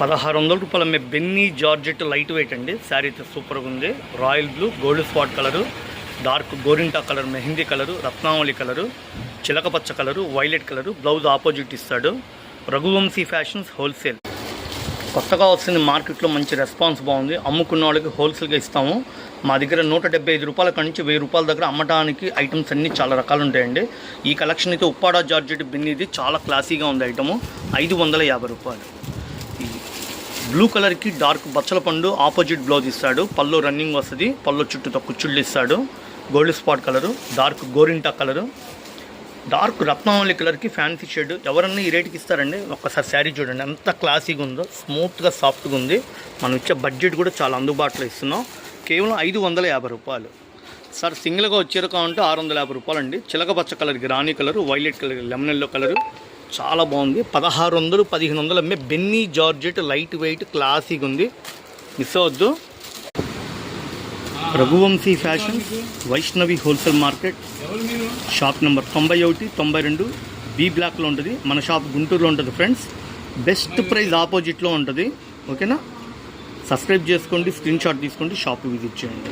పదహారు వందల రూపాయల మే బెన్నీ జార్జెట్ లైట్ వెయిట్ అండి. శారీ అయితే సూపర్గా ఉంది. Royal blue gold spot colour dark గోరింటా colour mehndi colour Ratnavali colour చిలక పచ్చ colour violet colour blouse opposite ఇస్తాడు. Raghuvamshi fashions wholesale. కొత్తగా వస్తుంది మార్కెట్లో మంచి రెస్పాన్స్ బాగుంది. అమ్ముకున్న వాళ్ళకి హోల్సేల్గా ఇస్తాము. మా దగ్గర నూట డెబ్బై ఐదు రూపాయల నుంచి వెయ్యి రూపాయల దగ్గర అమ్మడానికి ఐటమ్స్ అన్నీ చాలా రకాలు ఉంటాయండి. ఈ కలెక్షన్ అయితే ఉప్పాడా జార్జెట్ బిన్నీది చాలా క్లాసీగా ఉంది ఐటము. ఐదు వందల యాభై రూపాయలు. బ్లూ కలర్కి డార్క్ బచ్చల పండు ఆపోజిట్ బ్లౌజ్ ఇస్తాడు. పళ్ళు రన్నింగ్ వస్తుంది. పళ్ళు చుట్టూతో కుచ్చుళ్ళు ఇస్తాడు గోల్డ్ స్పాట్ కలరు డార్క్ గోరింటా కలరు. డార్క్ రత్నావళి కలర్కి ఫ్యాన్సీ షేడ్. ఎవరన్నా ఈ రేట్కి ఇస్తారండి. ఒక్కసారి శారీ చూడండి. ఎంత క్లాసీగా ఉందో స్మూత్గా సాఫ్ట్గా ఉంది. మనం ఇచ్చే బడ్జెట్ కూడా చాలా అందుబాటులో ఇస్తున్నాం. కేవలం ఐదు వందల యాభై రూపాయలు. సార్ సింగిల్గా వచ్చారు కావాలంటే ఆరు వందల యాభై రూపాయలు అండి చిలక పచ్చ కలర్కి రాణి colour violet colour lemon yellow colour. చాలా బాగుంది. పదహారు వందలు పదిహేను వందలు అమ్మే బెన్నీ జార్జెట్ లైట్ వెయిట్ క్లాసీగా ఉంది. Miss అవద్దు Raghuvamshi fashion Vaishnavi wholesale market shop number తొంభై ఒకటి తొంభై రెండు బి బ్లాక్లో ఉంటుంది. మన షాప్ గుంటూరులో ఉంటుంది ఫ్రెండ్స్. బెస్ట్ ప్రైస్ ఆపోజిట్లో ఉంటుంది. ఓకేనా? సబ్స్క్రైబ్ చేసుకోండి స్క్రీన్ షాట్ తీసుకోండి షాప్ విజిట్ చేయండి.